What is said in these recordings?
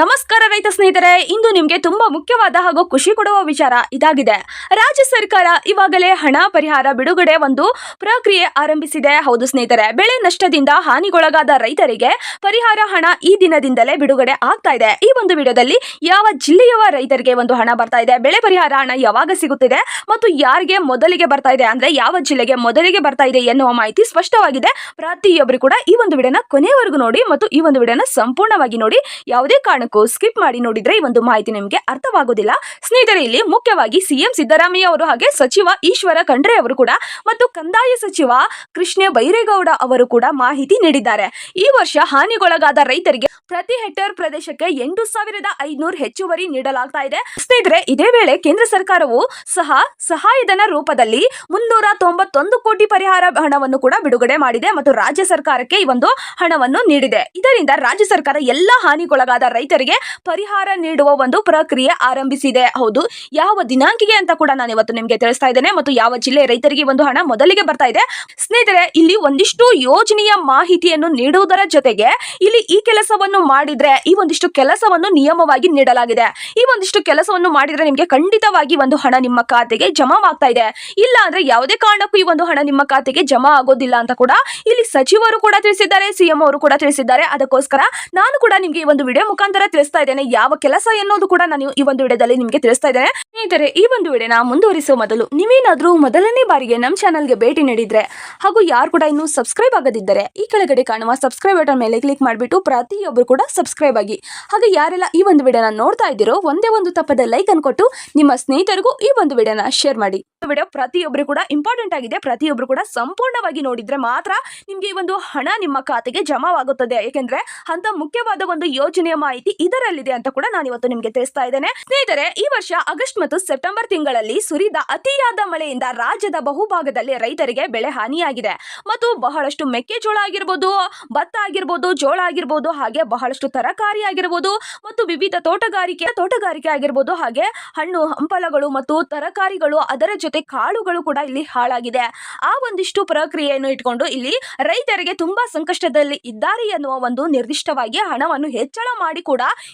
ನಮಸ್ಕಾರ ರೈತ ಸ್ನೇಹಿತರೆ, ಇಂದು ನಿಮಗೆ ತುಂಬಾ ಮುಖ್ಯವಾದ ಹಾಗೂ ಖುಷಿ ಕೊಡುವ ವಿಚಾರ ಇದಾಗಿದೆ. ರಾಜ್ಯ ಸರ್ಕಾರ ಇವಾಗಲೇ ಹಣ ಪರಿಹಾರ ಬಿಡುಗಡೆ ಒಂದು ಪ್ರಕ್ರಿಯೆ ಆರಂಭಿಸಿದೆ. ಹೌದು ಸ್ನೇಹಿತರೆ, ಬೆಳೆ ನಷ್ಟದಿಂದ ಹಾನಿಗೊಳಗಾದ ರೈತರಿಗೆ ಪರಿಹಾರ ಹಣ ಈ ದಿನದಿಂದಲೇ ಬಿಡುಗಡೆ ಆಗ್ತಾ ಇದೆ. ಈ ಒಂದು ವಿಡಿಯೋದಲ್ಲಿ ಯಾವ ಜಿಲ್ಲೆಯ ರೈತರಿಗೆ ಒಂದು ಹಣ ಬರ್ತಾ ಇದೆ, ಬೆಳೆ ಪರಿಹಾರ ಹಣ ಯಾವಾಗ ಸಿಗುತ್ತಿದೆ ಮತ್ತು ಯಾರಿಗೆ ಮೊದಲಿಗೆ ಬರ್ತಾ ಇದೆ, ಅಂದ್ರೆ ಯಾವ ಜಿಲ್ಲೆಗೆ ಮೊದಲಿಗೆ ಬರ್ತಾ ಇದೆ ಎನ್ನುವ ಮಾಹಿತಿ ಸ್ಪಷ್ಟವಾಗಿದೆ. ಪ್ರತಿಯೊಬ್ಬರು ಕೂಡ ಈ ಒಂದು ವಿಡಿಯೋನ ಕೊನೆಯವರೆಗೂ ನೋಡಿ ಮತ್ತು ಈ ಒಂದು ವಿಡಿಯೋನ ಸಂಪೂರ್ಣವಾಗಿ ನೋಡಿ, ಯಾವುದೇ ಕಾರಣಕ್ಕೂ ಸ್ಕಿಪ್ ಮಾಡಿ ನೋಡಿದ್ರೆ ಈ ಒಂದು ಮಾಹಿತಿ ನಿಮಗೆ ಅರ್ಥವಾಗೋದಿಲ್ಲ. ಸ್ನೇಹಿತರೆ, ಇಲ್ಲಿ ಮುಖ್ಯವಾಗಿ ಸಿಎಂ ಸಿದ್ದರಾಮಯ್ಯ ಅವರು ಹಾಗೆ ಸಚಿವ ಈಶ್ವರ ಖಂಡ್ರೆ ಅವರು ಕೂಡ ಮತ್ತು ಕಂದಾಯ ಸಚಿವ ಕೃಷ್ಣ ಬೈರೇಗೌಡ ಅವರು ಕೂಡ ಮಾಹಿತಿ ನೀಡಿದ್ದಾರೆ. ಈ ವರ್ಷ ಹಾನಿಗೊಳಗಾದ ರೈತರಿಗೆ ಪ್ರತಿ ಹೆಕ್ಟೇರ್ ಪ್ರದೇಶಕ್ಕೆ ಎಂಟು ಸಾವಿರದ ಐದುನೂರು ಹೆಚ್ಚುವರಿ ನೀಡಲಾಗ್ತಾ ಇದೆ. ಸ್ನೇಹಿತರೆ, ಇದೇ ವೇಳೆ ಕೇಂದ್ರ ಸರ್ಕಾರವು ಸಹ ಸಹಾಯಧನ ರೂಪದಲ್ಲಿ ಮುನ್ನೂರ ತೊಂಬತ್ತೊಂದು ಕೋಟಿ ಪರಿಹಾರ ಹಣವನ್ನು ಕೂಡ ಬಿಡುಗಡೆ ಮಾಡಿದೆ ಮತ್ತು ರಾಜ್ಯ ಸರ್ಕಾರಕ್ಕೆ ಈ ಒಂದು ಹಣವನ್ನು ನೀಡಿದೆ. ಇದರಿಂದ ರಾಜ್ಯ ಸರ್ಕಾರ ಎಲ್ಲ ಹಾನಿಗೊಳಗಾದ ರೈತರಿಗೆ ಪರಿಹಾರ ನೀಡುವ ಒಂದು ಪ್ರಕ್ರಿಯೆ ಆರಂಭಿಸಿದೆ. ಹೌದು, ಯಾವ ದಿನಾಂಕಿಗೆ ಅಂತ ಕೂಡ ನಾನು ಇವತ್ತು ನಿಮಗೆ ತಿಳಿಸ್ತಾ ಇದ್ದೇನೆ ಮತ್ತು ಯಾವ ಜಿಲ್ಲೆ ರೈತರಿಗೆ ಒಂದು ಹಣ ಮೊದಲಿಗೆ ಬರ್ತಾ ಇದೆ. ಸ್ನೇಹಿತರೆ, ಇಲ್ಲಿ ಒಂದಿಷ್ಟು ಯೋಜನೆಯ ಮಾಹಿತಿಯನ್ನು ನೀಡುವುದರ ಜೊತೆಗೆ ಇಲ್ಲಿ ಈ ಕೆಲಸವನ್ನು ಮಾಡಿದ್ರೆ, ಈ ಒಂದಿಷ್ಟು ಕೆಲಸವನ್ನು ನಿಯಮವಾಗಿ ನೀಡಲಾಗಿದೆ. ಈ ಒಂದಿಷ್ಟು ಕೆಲಸವನ್ನು ಮಾಡಿದ್ರೆ ನಿಮಗೆ ಖಂಡಿತವಾಗಿ ಒಂದು ಹಣ ನಿಮ್ಮ ಖಾತೆಗೆ ಜಮಾವಾಗ್ತಾ ಇದೆ. ಇಲ್ಲ ಅಂದ್ರೆ ಯಾವುದೇ ಕಾರಣಕ್ಕೂ ಈ ಒಂದು ಹಣ ನಿಮ್ಮ ಖಾತೆಗೆ ಜಮಾ ಆಗೋದಿಲ್ಲ ಅಂತ ಕೂಡ ಇಲ್ಲಿ ಸಚಿವರು ಕೂಡ ತಿಳಿಸಿದ್ದಾರೆ, ಸಿಎಂ ಅವರು ಕೂಡ ತಿಳಿಸಿದ್ದಾರೆ. ಅದಕ್ಕೋಸ್ಕರ ನಾನು ಕೂಡ ನಿಮಗೆ ಈ ಒಂದು ವಿಡಿಯೋ ಮುಖಾಂತರ ತಿಳಿಸ್ತಾ ಇದ್ದೇನೆ. ಯಾವ ಕೆಲಸ ಎನ್ನುವುದು ಕೂಡ ನಾನು ಈ ಒಂದು ವಿಡಿಯೋದಲ್ಲಿ ನಿಮಗೆ ತಿಳಿಸ್ತಾ ಇದ್ದೇನೆ. ಸ್ನೇಹಿತರೆ, ಈ ಒಂದು ವಿಡಿಯೋನ ಮುಂದುವರಿಸುವ ಮೊದಲು ನೀವೇನಾದ್ರೂ ಮೊದಲನೇ ಬಾರಿಗೆ ನಮ್ಮ ಚಾನಲ್ಗೆ ಭೇಟಿ ನೀಡಿದ್ರೆ ಹಾಗೂ ಯಾರು ಕೂಡ ಇನ್ನೂ ಸಬ್ಸ್ಕ್ರೈಬ್ ಆಗದಿದ್ದರೆ ಈ ಕೆಳಗಡೆ ಕಾಣುವ ಸಬ್ಸ್ಕ್ರೈಬ್ ಬಟನ್ ಮೇಲೆ ಕ್ಲಿಕ್ ಮಾಡಿಬಿಟ್ಟು ಪ್ರತಿಯೊಬ್ಬರು ಕೂಡ ಸಬ್ಸ್ಕ್ರೈಬ್ ಆಗಿ. ಹಾಗೆ ಯಾರೆಲ್ಲ ಈ ಒಂದು ವಿಡಿಯೋನ ನೋಡ್ತಾ ಇದ್ದೀರೋ ಒಂದೇ ಒಂದು ತಪ್ಪದ ಲೈಕ್ ಅನ್ನು ಕೊಟ್ಟು ನಿಮ್ಮ ಸ್ನೇಹಿತರಿಗೂ ಈ ಒಂದು ವಿಡಿಯೋನ ಶೇರ್ ಮಾಡಿ. ವಿಡಿಯೋ ಪ್ರತಿಯೊಬ್ಬರು ಕೂಡ ಇಂಪಾರ್ಟೆಂಟ್ ಆಗಿದೆ. ಪ್ರತಿಯೊಬ್ಬರು ಕೂಡ ಸಂಪೂರ್ಣವಾಗಿ ನೋಡಿದ್ರೆ ಮಾತ್ರ ನಿಮಗೆ ಈ ಒಂದು ಹಣ ನಿಮ್ಮ ಖಾತೆಗೆ ಜಮಾವಾಗುತ್ತದೆ. ಏಕೆಂದ್ರೆ ಅಂತ ಮುಖ್ಯವಾದ ಒಂದು ಯೋಜನೆಯ ಮಾಹಿತಿ ಇದರಲ್ಲಿದೆ ಅಂತ ಕೂಡ ನಾನು ಇವತ್ತು ನಿಮಗೆ ತಿಳಿಸ್ತಾ ಇದ್ದೇನೆ. ಸ್ನೇಹಿತರೆ, ಈ ವರ್ಷ ಆಗಸ್ಟ್ ಮತ್ತು ಸೆಪ್ಟೆಂಬರ್ ತಿಂಗಳಲ್ಲಿ ಸುರಿದ ಅತಿಯಾದ ಮಳೆಯಿಂದ ರಾಜ್ಯದ ಬಹುಭಾಗದಲ್ಲಿ ರೈತರಿಗೆ ಬೆಳೆ ಹಾನಿಯಾಗಿದೆ. ಮತ್ತು ಬಹಳಷ್ಟು ಮೆಕ್ಕೆಜೋಳ ಆಗಿರ್ಬೋದು, ಭತ್ತ ಆಗಿರ್ಬೋದು, ಜೋಳ ಆಗಿರ್ಬೋದು, ಹಾಗೆ ಬಹಳಷ್ಟು ತರಕಾರಿ ಆಗಿರ್ಬೋದು, ಮತ್ತು ವಿವಿಧ ತೋಟಗಾರಿಕೆ ತೋಟಗಾರಿಕೆ ಆಗಿರ್ಬೋದು, ಹಾಗೆ ಹಣ್ಣು, ಹಂಪಲಗಳು ಮತ್ತು ತರಕಾರಿಗಳು, ಅದರ ಜೊತೆ ಕಾಳುಗಳು ಕೂಡ ಇಲ್ಲಿ ಹಾಳಾಗಿದೆ. ಆ ಒಂದಿಷ್ಟು ಪ್ರಕ್ರಿಯೆಯನ್ನು ಇಟ್ಕೊಂಡು ಇಲ್ಲಿ ರೈತರಿಗೆ ತುಂಬಾ ಸಂಕಷ್ಟದಲ್ಲಿ ಇದ್ದಾರೆ ಎನ್ನುವ ಒಂದು ನಿರ್ದಿಷ್ಟವಾಗಿ ಹಣವನ್ನು ಹೆಚ್ಚಳ ಮಾಡಿ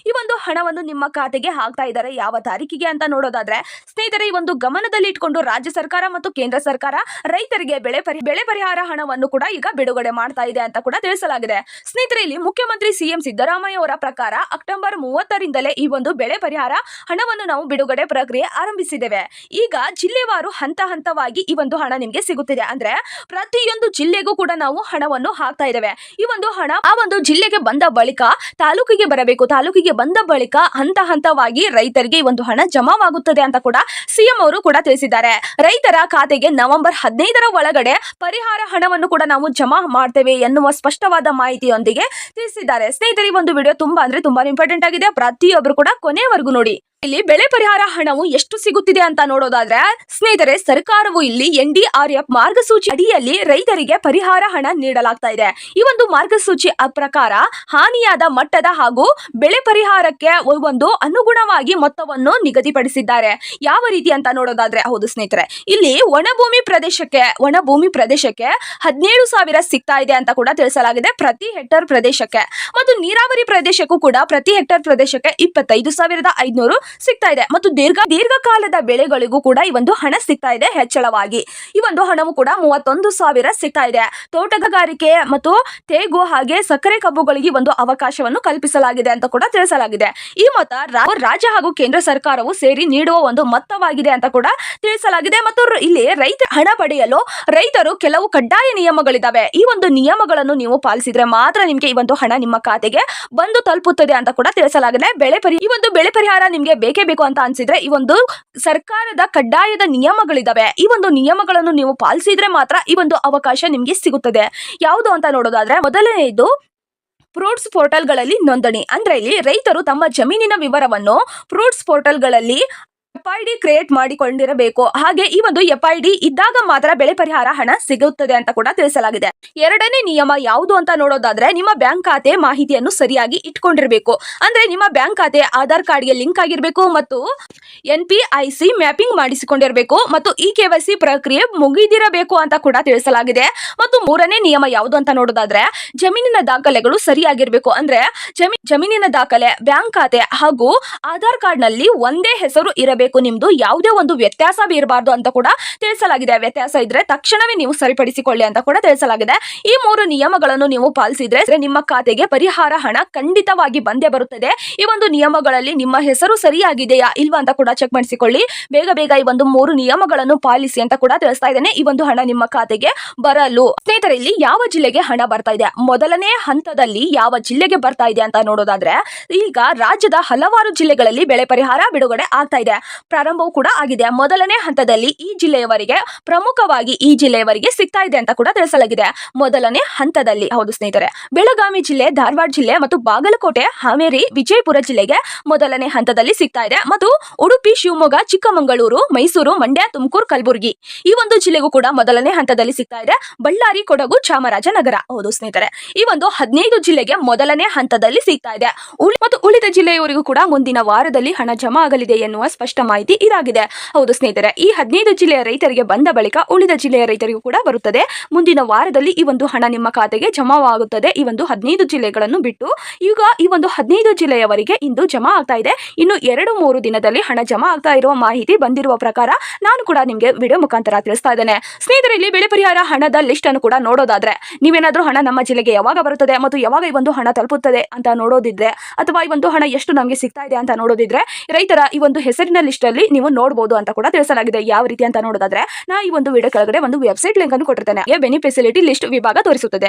ಈ ಒಂದು ಹಣವನ್ನು ನಿಮ್ಮ ಖಾತೆಗೆ ಹಾಕ್ತಾ ಇದ್ದಾರೆ. ಯಾವ ತಾರೀಕಿಗೆ ಅಂತ ನೋಡೋದಾದ್ರೆ, ಸ್ನೇಹಿತರೆ, ಈ ಒಂದು ಗಮನದಲ್ಲಿ ಇಟ್ಕೊಂಡು ರಾಜ್ಯ ಸರ್ಕಾರ ಮತ್ತು ಕೇಂದ್ರ ಸರ್ಕಾರ ರೈತರಿಗೆ ಬೆಳೆ ಬೆಳೆ ಪರಿಹಾರ ಹಣವನ್ನು ಕೂಡ ಈಗ ಬಿಡುಗಡೆ ಮಾಡ್ತಾ ಇದೆ ಅಂತ ಕೂಡ ತಿಳಿಸಲಾಗಿದೆ. ಸ್ನೇಹಿತರೆ, ಇಲ್ಲಿ ಮುಖ್ಯಮಂತ್ರಿ ಸಿಎಂ ಸಿದ್ದರಾಮಯ್ಯ ಅವರ ಪ್ರಕಾರ ಅಕ್ಟೋಬರ್ ಮೂವತ್ತರಿಂದಲೇ ಈ ಒಂದು ಬೆಳೆ ಪರಿಹಾರ ಹಣವನ್ನು ನಾವು ಬಿಡುಗಡೆ ಪ್ರಕ್ರಿಯೆ ಆರಂಭಿಸಿದ್ದೇವೆ. ಈಗ ಜಿಲ್ಲೆವಾರು ಹಂತ ಹಂತವಾಗಿ ಈ ಒಂದು ಹಣ ನಿಮಗೆ ಸಿಗುತ್ತಿದೆ. ಅಂದ್ರೆ ಪ್ರತಿಯೊಂದು ಜಿಲ್ಲೆಗೂ ಕೂಡ ನಾವು ಹಣವನ್ನು ಹಾಕ್ತಾ ಇದ್ದೇವೆ. ಈ ಒಂದು ಹಣ ಆ ಒಂದು ಜಿಲ್ಲೆಗೆ ಬಂದ ಬಳಿಕ ತಾಲೂಕಿಗೆ ಬರಬೇಕು. ತಾಲೂಕಿಗೆ ಬಂದ ಬಳಿಕ ಹಂತ ಹಂತವಾಗಿ ರೈತರಿಗೆ ಒಂದು ಹಣ ಜಮಾವಾಗುತ್ತದೆ ಅಂತ ಕೂಡ ಸಿಎಂ ಅವರು ಕೂಡ ತಿಳಿಸಿದ್ದಾರೆ. ರೈತರ ಖಾತೆಗೆ ನವೆಂಬರ್ ಹದಿನೈದರ ಒಳಗಡೆ ಪರಿಹಾರ ಹಣವನ್ನು ಕೂಡ ನಾವು ಜಮಾ ಮಾಡ್ತೇವೆ ಎನ್ನುವ ಸ್ಪಷ್ಟವಾದ ಮಾಹಿತಿಯೊಂದಿಗೆ ತಿಳಿಸಿದ್ದಾರೆ. ಸ್ನೇಹಿತರೆ, ಈ ಒಂದು ವಿಡಿಯೋ ತುಂಬಾ ಅಂದ್ರೆ ತುಂಬಾ ಇಂಪಾರ್ಟೆಂಟ್ ಆಗಿದೆ. ಪ್ರತಿಯೊಬ್ಬರು ಕೂಡ ಕೊನೆಯವರೆಗೂ ನೋಡಿ. ಇಲ್ಲಿ ಬೆಳೆ ಪರಿಹಾರ ಹಣವು ಎಷ್ಟು ಸಿಗುತ್ತಿದೆ ಅಂತ ನೋಡೋದಾದ್ರೆ, ಸ್ನೇಹಿತರೆ, ಸರ್ಕಾರವು ಇಲ್ಲಿ ಎನ್ ಡಿ ಆರ್ ಎಫ್ ಮಾರ್ಗಸೂಚಿ ಅಡಿಯಲ್ಲಿ ರೈತರಿಗೆ ಪರಿಹಾರ ಹಣ ನೀಡಲಾಗ್ತಾ ಇದೆ. ಈ ಒಂದು ಮಾರ್ಗಸೂಚಿ ಪ್ರಕಾರ ಹಾನಿಯಾದ ಮಟ್ಟದ ಹಾಗೂ ಬೆಳೆ ಪರಿಹಾರಕ್ಕೆ ಒಂದು ಅನುಗುಣವಾಗಿ ಮೊತ್ತವನ್ನು ನಿಗದಿಪಡಿಸಿದ್ದಾರೆ. ಯಾವ ರೀತಿ ಅಂತ ನೋಡೋದಾದ್ರೆ, ಹೌದು ಸ್ನೇಹಿತರೆ, ಇಲ್ಲಿ ಒಣಭೂಮಿ ಪ್ರದೇಶಕ್ಕೆ ಒಣಭೂಮಿ ಪ್ರದೇಶಕ್ಕೆ ಹದಿನೇಳು ಸಾವಿರ ಸಿಗ್ತಾ ಇದೆ ಅಂತ ಕೂಡ ತಿಳಿಸಲಾಗಿದೆ ಪ್ರತಿ ಹೆಕ್ಟರ್ ಪ್ರದೇಶಕ್ಕೆ. ಮತ್ತು ನೀರಾವರಿ ಪ್ರದೇಶಕ್ಕೂ ಕೂಡ ಪ್ರತಿ ಹೆಕ್ಟರ್ ಪ್ರದೇಶಕ್ಕೆ ಇಪ್ಪತ್ತೈದು ಸಾವಿರದ ಐದುನೂರು ಸಿಗ್ತಾ ಇದೆ. ಮತ್ತು ದೀರ್ಘ, ದೀರ್ಘಕಾಲದ ಬೆಳೆಗಳಿಗೂ ಕೂಡ ಈ ಒಂದು ಹಣ ಸಿಗ್ತಾ ಇದೆ ಹೆಚ್ಚಳವಾಗಿ. ಈ ಒಂದು ಹಣವು ಕೂಡ ಮೂವತ್ತೊಂದು ಸಾವಿರ ಸಿಗ್ತಾ ಇದೆ. ತೋಟಗಾರಿಕೆ ಮತ್ತು ತೇಗು ಹಾಗೆ ಸಕ್ಕರೆ ಕಬ್ಬುಗಳಿಗೆ ಒಂದು ಅವಕಾಶವನ್ನು ಕಲ್ಪಿಸಲಾಗಿದೆ ಅಂತ ಕೂಡ ತಿಳಿಸಲಾಗಿದೆ. ಈ ಮೊತ್ತ ರಾಜ್ಯ ಹಾಗೂ ಕೇಂದ್ರ ಸರ್ಕಾರವು ಸೇರಿ ನೀಡುವ ಒಂದು ಮೊತ್ತವಾಗಿದೆ ಅಂತ ಕೂಡ ತಿಳಿಸಲಾಗಿದೆ. ಮತ್ತು ಇಲ್ಲಿ ರೈತ ಹಣ ಪಡೆಯಲು ರೈತರು ಕೆಲವು ಕಡ್ಡಾಯ ನಿಯಮಗಳಿದ್ದಾವೆ. ಈ ಒಂದು ನಿಯಮಗಳನ್ನು ನೀವು ಪಾಲಿಸಿದ್ರೆ ಮಾತ್ರ ನಿಮಗೆ ಈ ಒಂದು ಹಣ ನಿಮ್ಮ ಖಾತೆಗೆ ಬಂದು ತಲುಪುತ್ತದೆ ಅಂತ ಕೂಡ ತಿಳಿಸಲಾಗಿದೆ. ಬೆಳೆ ಪರಿ, ಈ ಒಂದು ಬೆಳೆ ಪರಿಹಾರ ನಿಮಗೆ ಬೇಕೇ ಬೇಕು ಅಂತ ಅನ್ಸಿದ್ರೆ ಈ ಒಂದು ಸರ್ಕಾರದ ಕಡ್ಡಾಯದ ನಿಯಮಗಳಿದಾವೆ. ಈ ಒಂದು ನಿಯಮಗಳನ್ನು ನೀವು ಪಾಲಿಸಿದ್ರೆ ಮಾತ್ರ ಈ ಒಂದು ಅವಕಾಶ ನಿಮಗೆ ಸಿಗುತ್ತದೆ. ಯಾವುದು ಅಂತ ನೋಡೋದಾದ್ರೆ ಮೊದಲನೆಯದು ಫ್ರೂಟ್ಸ್ ಪೋರ್ಟಲ್ಗಳಲ್ಲಿ ನೋಂದಣಿ. ಅಂದ್ರೆ ಇಲ್ಲಿ ರೈತರು ತಮ್ಮ ಜಮೀನಿನ ವಿವರವನ್ನು ಫ್ರೂಟ್ಸ್ ಪೋರ್ಟಲ್ಗಳಲ್ಲಿ ಎಫ್ ಐ ಡಿ ಕ್ರಿಯೇಟ್ ಮಾಡಿಕೊಂಡಿರಬೇಕು. ಹಾಗೆ ಈ ಒಂದು ಎಫ್ ಐ ಡಿ ಇದ್ದಾಗ ಮಾತ್ರ ಬೆಳೆ ಪರಿಹಾರ ಹಣ ಸಿಗುತ್ತದೆ ಅಂತ ಕೂಡ ತಿಳಿಸಲಾಗಿದೆ. ಎರಡನೇ ನಿಯಮ ಯಾವುದು ಅಂತ ನೋಡೋದಾದ್ರೆ ನಿಮ್ಮ ಬ್ಯಾಂಕ್ ಖಾತೆ ಮಾಹಿತಿಯನ್ನು ಸರಿಯಾಗಿ ಇಟ್ಕೊಂಡಿರಬೇಕು. ಅಂದ್ರೆ ನಿಮ್ಮ ಬ್ಯಾಂಕ್ ಖಾತೆ ಆಧಾರ್ ಕಾರ್ಡ್ಗೆ ಲಿಂಕ್ ಆಗಿರಬೇಕು ಮತ್ತು N P C I mapping ಮಾಡಿಸಿಕೊಂಡಿರಬೇಕು ಮತ್ತು ಇ ಕೆ ವೈ ಸಿ ಪ್ರಕ್ರಿಯೆ ಮುಗಿದಿರಬೇಕು ಅಂತ ಕೂಡ ತಿಳಿಸಲಾಗಿದೆ. ಮತ್ತು ಮೂರನೇ ನಿಯಮ ಯಾವುದು ಅಂತ ನೋಡೋದಾದ್ರೆ ಜಮೀನಿನ ದಾಖಲೆಗಳು ಸರಿಯಾಗಿರಬೇಕು. ಅಂದ್ರೆ ಜಮೀ, ಜಮೀನಿನ ದಾಖಲೆ, ಬ್ಯಾಂಕ್ ಖಾತೆ ಹಾಗೂ ಆಧಾರ್ ಕಾರ್ಡ್ನಲ್ಲಿ ಒಂದೇ ಹೆಸರು ಇರಬೇಕು. ನಿಮ್ದು ಯಾವುದೇ ಒಂದು ವ್ಯತ್ಯಾಸ ಇರಬಾರ್ದು ಅಂತ ಕೂಡ ತಿಳಿಸಲಾಗಿದೆ. ವ್ಯತ್ಯಾಸ ಇದ್ರೆ ತಕ್ಷಣವೇ ನೀವು ಸರಿಪಡಿಸಿಕೊಳ್ಳಿ ಅಂತ ಕೂಡ ತಿಳಿಸಲಾಗಿದೆ. ಈ ಮೂರು ನಿಯಮಗಳನ್ನು ನೀವು ಪಾಲಿಸಿದ್ರೆ ನಿಮ್ಮ ಖಾತೆಗೆ ಪರಿಹಾರ ಹಣ ಖಂಡಿತವಾಗಿ ಬಂದೇ ಬರುತ್ತದೆ. ಈ ಒಂದು ನಿಯಮಗಳಲ್ಲಿ ನಿಮ್ಮ ಹೆಸರು ಸರಿಯಾಗಿದೆಯಾ ಇಲ್ವಾ ಅಂತ ಕೂಡ ಚೆಕ್ ಮಾಡಿಸಿಕೊಳ್ಳಿ. ಬೇಗ ಬೇಗ ಈ ಒಂದು ಮೂರು ನಿಯಮಗಳನ್ನು ಪಾಲಿಸಿ ಅಂತ ಕೂಡ ತಿಳಿಸ್ತಾ ಇದ್ದೇನೆ. ಈ ಒಂದು ಹಣ ನಿಮ್ಮ ಖಾತೆಗೆ ಬರಲು. ಸ್ನೇಹಿತರೆ ಇಲ್ಲಿ ಯಾವ ಜಿಲ್ಲೆಗೆ ಹಣ ಬರ್ತಾ ಇದೆ? ಮೊದಲನೇ ಹಂತದಲ್ಲಿ ಯಾವ ಜಿಲ್ಲೆಗೆ ಬರ್ತಾ ಇದೆ ಅಂತ ನೋಡೋದಾದ್ರೆ, ಈಗ ರಾಜ್ಯದ ಹಲವಾರು ಜಿಲ್ಲೆಗಳಲ್ಲಿ ಬೆಳೆ ಪರಿಹಾರ ಬಿಡುಗಡೆ ಆಗ್ತಾ ಇದೆ. ಪ್ರಾರಂಭವೂ ಕೂಡ ಆಗಿದೆ. ಮೊದಲನೇ ಹಂತದಲ್ಲಿ ಈ ಜಿಲ್ಲೆಯವರಿಗೆ ಪ್ರಮುಖವಾಗಿ ಈ ಜಿಲ್ಲೆಯವರಿಗೆ ಸಿಗ್ತಾ ಇದೆ ಅಂತ ಕೂಡ ತಿಳಿಸಲಾಗಿದೆ. ಮೊದಲನೇ ಹಂತದಲ್ಲಿ, ಹೌದು ಸ್ನೇಹಿತರೆ, ಬೆಳಗಾವಿ ಜಿಲ್ಲೆ, ಧಾರವಾಡ ಜಿಲ್ಲೆ ಮತ್ತು ಬಾಗಲಕೋಟೆ, ಹಾವೇರಿ, ವಿಜಯಪುರ ಜಿಲ್ಲೆಗೆ ಮೊದಲನೇ ಹಂತದಲ್ಲಿ ಸಿಗ್ತಾ ಇದೆ. ಮತ್ತು ಉಡುಪಿ, ಶಿವಮೊಗ್ಗ, ಚಿಕ್ಕಮಗಳೂರು, ಮೈಸೂರು, ಮಂಡ್ಯ, ತುಮಕೂರು, ಕಲಬುರಗಿ ಈ ಒಂದು ಜಿಲ್ಲೆಗೂ ಕೂಡ ಮೊದಲನೇ ಹಂತದಲ್ಲಿ ಸಿಗ್ತಾ ಇದೆ. ಬಳ್ಳಾರಿ, ಕೊಡಗು, ಚಾಮರಾಜನಗರ, ಹೌದು ಸ್ನೇಹಿತರೆ, ಈ ಒಂದು ಹದಿನೈದು ಜಿಲ್ಲೆಗೆ ಮೊದಲನೇ ಹಂತದಲ್ಲಿ ಸಿಗ್ತಾ ಇದೆ. ಮತ್ತು ಉಳಿದ ಜಿಲ್ಲೆಯವರಿಗೂ ಕೂಡ ಮುಂದಿನ ವಾರದಲ್ಲಿ ಹಣ ಜಮಾ ಆಗಲಿದೆ ಎನ್ನುವ ಸ್ಪಷ್ಟ ಮಾಹಿತಿ ಇದಾಗಿದೆ. ಹೌದು ಸ್ನೇಹಿತರೆ, ಈ ಹದಿನೈದು ಜಿಲ್ಲೆಯ ರೈತರಿಗೆ ಬಂದ ಬಳಿಕ ಉಳಿದ ಜಿಲ್ಲೆಯ ರೈತರಿಗೂ ಕೂಡ ಬರುತ್ತದೆ. ಮುಂದಿನ ವಾರದಲ್ಲಿ ಈ ಒಂದು ಹಣ ನಿಮ್ಮ ಖಾತೆಗೆ ಜಮಾವಾಗುತ್ತದೆ. ಈ ಒಂದು ಹದಿನೈದು ಜಿಲ್ಲೆಗಳನ್ನು ಬಿಟ್ಟು ಈಗ ಈ ಒಂದು ಹದಿನೈದು ಜಿಲ್ಲೆಯವರಿಗೆ ಇಂದು ಜಮಾ ಆಗ್ತಾ ಇದೆ. ಇನ್ನು ಎರಡು ಮೂರು ದಿನದಲ್ಲಿ ಹಣ ಜಮಾ ಆಗ್ತಾ ಇರುವ ಮಾಹಿತಿ ಬಂದಿರುವ ಪ್ರಕಾರ ನಾನು ಕೂಡ ನಿಮಗೆ ವಿಡಿಯೋ ಮುಖಾಂತರ ತಿಳಿಸ್ತಾ ಇದ್ದೇನೆ. ಸ್ನೇಹಿತರೆ, ಇಲ್ಲಿ ಬೆಳೆ ಪರಿಹಾರ ಹಣದ ಲಿಸ್ಟ್ ಅನ್ನು ಕೂಡ ನೋಡೋದಾದ್ರೆ, ನೀವೇನಾದ್ರೂ ಹಣ ನಮ್ಮ ಜಿಲ್ಲೆಗೆ ಯಾವಾಗ ಬರುತ್ತದೆ ಮತ್ತು ಯಾವಾಗ ಈ ಒಂದು ಹಣ ತಲುಪುತ್ತದೆ ಅಂತ ನೋಡೋದಿದ್ರೆ, ಅಥವಾ ಈ ಒಂದು ಹಣ ಎಷ್ಟು ನಮಗೆ ಸಿಗ್ತಾ ಇದೆ ಅಂತ ನೋಡೋದಿದ್ರೆ, ರೈತರ ಈ ಒಂದು ಹೆಸರಿನ ಅಲ್ಲಿ ನೀವು ನೋಡಬಹುದು ಅಂತ ಕೂಡ ತಿಳಿಸಲಾಗಿದೆ. ಯಾವ ರೀತಿ ಅಂತ ನೋಡೋದಾದ್ರೆ, ನಾ ಈ ಒಂದು ವಿಡಿಯೋ ಕೆಳಗಡೆ ಒಂದು ವೆಬ್ಸೈಟ್ ಲಿಂಕ್ ಅನ್ನು ಕೊಟ್ಟಿರ್ತೇನೆ. ಬೆನಿಫೆಸಿಲಿಟಿ ಲಿಸ್ಟ್ ವಿಭಾಗ ತೋರಿಸುತ್ತದೆ.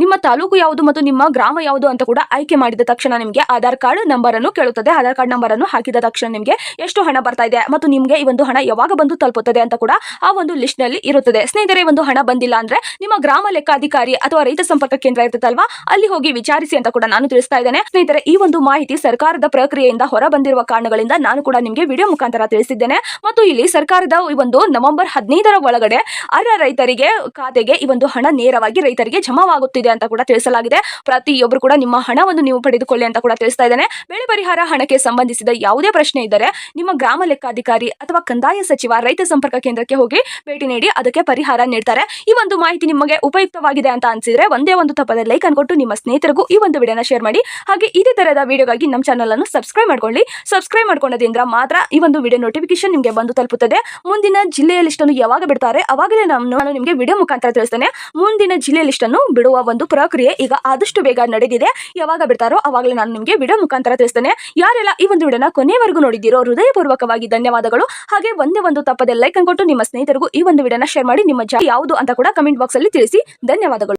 ನಿಮ್ಮ ತಾಲೂಕು ಯಾವುದು ಮತ್ತು ನಿಮ್ಮ ಗ್ರಾಮ ಯಾವುದು ಅಂತ ಕೂಡ ಆಯ್ಕೆ ಮಾಡಿದ ತಕ್ಷಣ ನಿಮಗೆ ಆಧಾರ್ ಕಾರ್ಡ್ ನಂಬರ್ ಅನ್ನು ಕೇಳುತ್ತದೆ. ಆಧಾರ್ ಕಾರ್ಡ್ ನಂಬರ್ ಅನ್ನು ಹಾಕಿದ ತಕ್ಷಣ ನಿಮಗೆ ಎಷ್ಟು ಹಣ ಬರ್ತಾ ಇದೆ ಮತ್ತು ನಿಮಗೆ ಈ ಒಂದು ಹಣ ಯಾವಾಗ ಬಂದು ತಲುಪುತ್ತದೆ ಅಂತ ಕೂಡ ಆ ಒಂದು ಲಿಸ್ಟ್ನಲ್ಲಿ ಇರುತ್ತದೆ. ಸ್ನೇಹಿತರೆ ಒಂದು ಹಣ ಬಂದಿಲ್ಲ ಅಂದ್ರೆ ನಿಮ್ಮ ಗ್ರಾಮ ಲೆಕ್ಕಾಧಿಕಾರಿ ಅಥವಾ ರೈತ ಸಂಪರ್ಕ ಕೇಂದ್ರ ಇರುತ್ತಲ್ವಾ ಅಲ್ಲಿ ಹೋಗಿ ವಿಚಾರಿಸಿ ಅಂತ ಕೂಡ ನಾನು ತಿಳಿಸ್ತಾ ಇದ್ದೇನೆ. ಸ್ನೇಹಿತರೆ, ಈ ಒಂದು ಮಾಹಿತಿ ಸರ್ಕಾರದ ಪ್ರಕ್ರಿಯೆಯಿಂದ ಹೊರ ಬಂದಿರುವ ಕಾರಣಗಳಿಂದ ನಾನು ಕೂಡ ನಿಮಗೆ ವಿಡಿಯೋ ಮುಖಾಂತರ ತಿಳಿಸಿದ್ದೇನೆ. ಮತ್ತು ಇಲ್ಲಿ ಸರ್ಕಾರದ ಈ ಒಂದು ನವೆಂಬರ್ ಹದಿನೈದರ ಒಳಗಡೆ ಅರ್ಹ ರೈತರಿಗೆ ಖಾತೆಗೆ ಈ ಒಂದು ಹಣ ನೇರವಾಗಿ ರೈತರಿಗೆ ಜಮಾವಾಗುತ್ತಿದೆ ಅಂತ ಕೂಡ ತಿಳಿಸಲಾಗಿದೆ. ಪ್ರತಿಯೊಬ್ಬರು ಕೂಡ ನಿಮ್ಮ ಹಣವನ್ನು ನೀವು ಪಡೆದುಕೊಳ್ಳಿ ಅಂತ ಕೂಡ ತಿಳಿಸ್ತಾ ಇದ್ದೇನೆ. ಬೆಳೆ ಪರಿಹಾರ ಹಣಕ್ಕೆ ಸಂಬಂಧಿಸಿದ ಯಾವುದೇ ಪ್ರಶ್ನೆ ಇದ್ದರೆ ನಿಮ್ಮ ಗ್ರಾಮ ಲೆಕ್ಕಾಧಿಕಾರಿ ಅಥವಾ ಕಂದಾಯ ಸಚಿವ, ರೈತ ಸಂಪರ್ಕ ಕೇಂದ್ರಕ್ಕೆ ಹೋಗಿ ಭೇಟಿ ನೀಡಿ ಅದಕ್ಕೆ ಪರಿಹಾರ ನೀಡ್ತಾರೆ. ಈ ಒಂದು ಮಾಹಿತಿ ನಿಮಗೆ ಉಪಯುಕ್ತವಾಗಿದೆ ಅಂತ ಅನ್ಸಿದ್ರೆ ಒಂದೇ ಒಂದು ತಪ್ಪದ ಲೈಕ್ ಅನ್ಕೊಟ್ಟು ನಿಮ್ಮ ಸ್ನೇಹಿತರಿಗೂ ಈ ಒಂದು ವಿಡಿಯೋನ ಶೇರ್ ಮಾಡಿ. ಹಾಗೆ ಇದೇ ತರಹದ ವಿಡಿಯೋಗಾಗಿ ನಮ್ಮ ಚಾನಲ್ ಅನ್ನು ಸಬ್ಸ್ಕ್ರೈಬ್ ಮಾಡ್ಕೊಳ್ಳಿ. ಸಬ್ಸ್ಕ್ರೈಬ್ ಮಾಡ್ಕೊಳ್ಳೋದ್ರಿಂದ ಮಾತ್ರ ಈ ಒಂದು ವಿಡಿಯೋ ನೋಟಿಫಿಕೇಶನ್ ನಿಮಗೆ ಬಂದು ತಲುಪುತ್ತದೆ. ಮುಂದಿನ ಜಿಲ್ಲೆಯ ಲಿಸ್ಟ್ ಅನ್ನು ಯಾವಾಗ ಬಿಡ್ತಾರೆ ಅವಾಗಲೇ ನಾನು ನಿಮಗೆ ವಿಡಿಯೋ ಮುಖಾಂತರ ತಿಳಿಸ್ತೇನೆ. ಮುಂದಿನ ಜಿಲ್ಲೆಯ ಲಿಸ್ಟ್ ಅನ್ನು ಬಿಡುವ ಒಂದು ಪ್ರಕ್ರಿಯೆ ಈಗ ಆದಷ್ಟು ಬೇಗ ನಡೆದಿದೆ. ಯಾವಾಗ ಬಿಡ್ತಾರೋ ಅವಾಗಲೇ ನಾನು ನಿಮಗೆ ವಿಡಿಯೋ ಮುಖಾಂತರ ತಿಳಿಸ್ತೇನೆ. ಯಾರೆಲ್ಲ ಈ ಒಂದು ವಿಡಿಯೋನ ಕೊನೆವರೆಗೂ ನೋಡಿದ್ದೀರೋ ಹೃದಯಪೂರ್ವಕವಾಗಿ ಧನ್ಯವಾದಗಳು. ಹಾಗೆ ಒಂದೇ ಒಂದು ತಪ್ಪದೆ ಲೈಕ್ ಅನ್ಕೊಟ್ಟು ನಿಮ್ಮ ಸ್ನೇಹಿತರಿಗೂ ಈ ಒಂದು ವಿಡಿಯೋನ ಶೇರ್ ಮಾಡಿ, ನಿಮ್ಮ ಜಾ ಯಾವುದು ಅಂತ ಕೂಡ ಕಮೆಂಟ್ ಬಾಕ್ಸ್ ಅಲ್ಲಿ ತಿಳಿಸಿ. ಧನ್ಯವಾದಗಳು.